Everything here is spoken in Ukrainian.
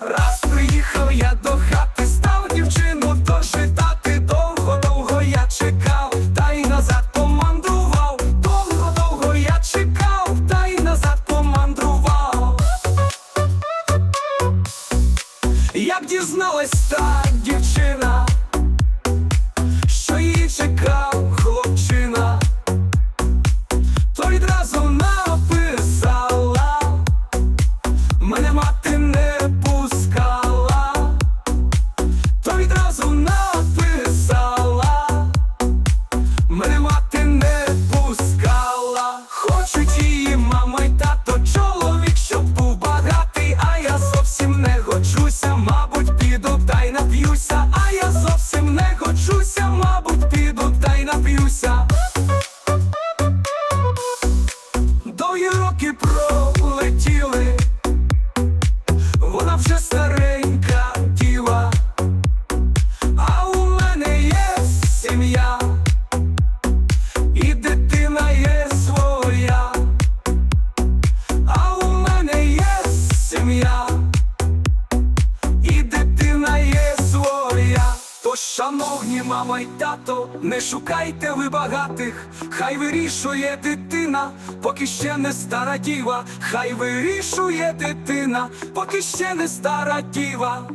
Раз приїхав я до хати, став дівчину дожидати довго, довго я чекав, та й назад помандрував. Довго, довго я чекав, та й назад помандрував. Як дізналась та. Шановні мама й тато, не шукайте ви багатих, хай вирішує дитина, поки ще не стара діва, хай вирішує дитина, поки ще не стара діва.